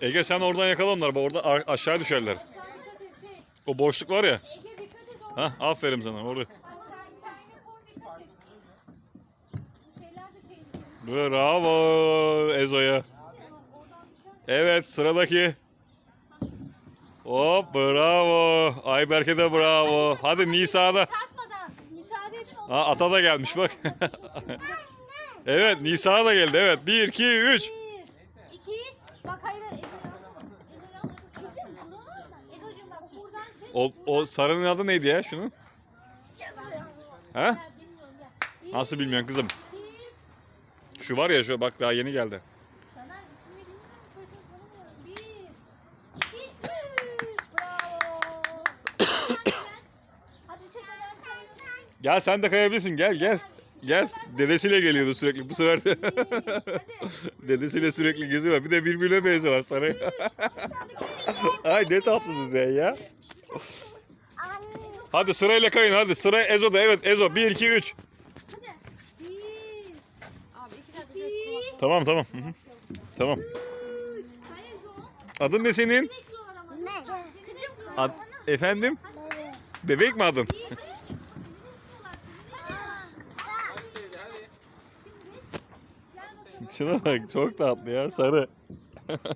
Ege sen oradan yakala onları. Orada aşağı düşerler. O boşluk var ya. Ha, aferin sana. Orada. Bravo Ezo'ya. Evet sıradaki. Hop bravo. Ayberk'e de bravo. Hadi Nisa'da. Çarpmadan Ha, ata da gelmiş bak. evet Nisa da geldi. Evet 1 2 3. O, o sarının adı neydi ya şunun? Bir, Nasıl bilmiyorsun kızım? Şu var ya şu bak daha yeni geldi. Gel. Sen de kayabilirsin gel gel. Gel. Dedesiyle geliyordu sürekli bu sefer de. Dedesiyle sürekli geziyor. Bir de birbirine benziyorlar sarı. Ay ne tatlısın sen ya. Hadi sırayla kayın hadi. Sıra Ezo'da evet Ezo 1 2 3. Hadi. Bir, Abi iki dakika iki, Tamam tamam. Hı hı. Tamam. Adın ne senin? Ad efendim? Bebek mi adın? Şuna bak çok tatlı ya sarı.